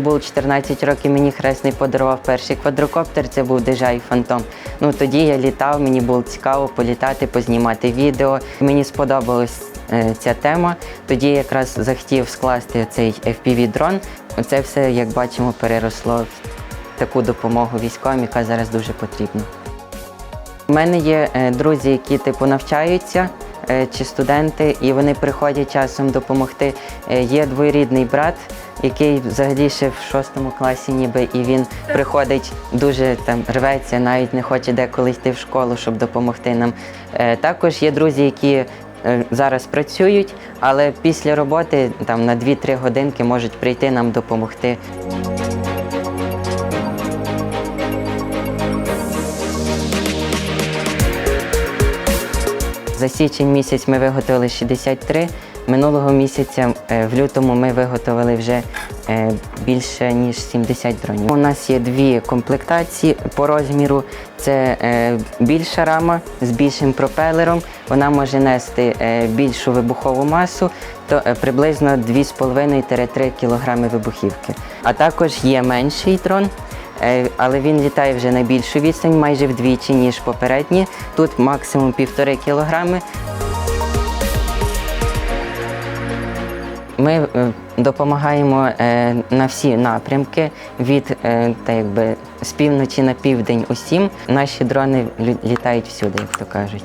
було 14 років, мені хресний подарував перший квадрокоптер, це був DJI Phantom. Ну тоді я літав, мені було цікаво політати, познімати відео. Мені сподобалась е, ця тема. Тоді я якраз захотів скласти цей FPV-дрон. Це все, як бачимо, переросло в таку допомогу військовим, яка зараз дуже потрібна. У мене є е, друзі, які типу навчаються чи студенти, і вони приходять часом допомогти. Е, Є двоюрідний брат, який взагалі ще в шостому класі, ніби і він приходить дуже там рветься, навіть не хоче деколи йти в школу, щоб допомогти нам. Е, Також є друзі, які е, зараз працюють, але після роботи там на 2-3 годинки можуть прийти нам допомогти. За січень місяць ми виготовили 63. Минулого місяця е, в лютому ми виготовили вже е, більше ніж 70 дронів. У нас є дві комплектації по розміру. Це е, більша рама з більшим пропелером. Вона може нести більшу вибухову масу, то приблизно 2,5-3 кг вибухівки. А також є менший дрон. Е, але він літає вже на більшу відстань, майже вдвічі, ніж попередні. Тут максимум півтори кілограми. Ми е, допомагаємо е, на всі напрямки від е, та якби, з півночі на південь усім. Наші дрони літають всюди, як то кажуть.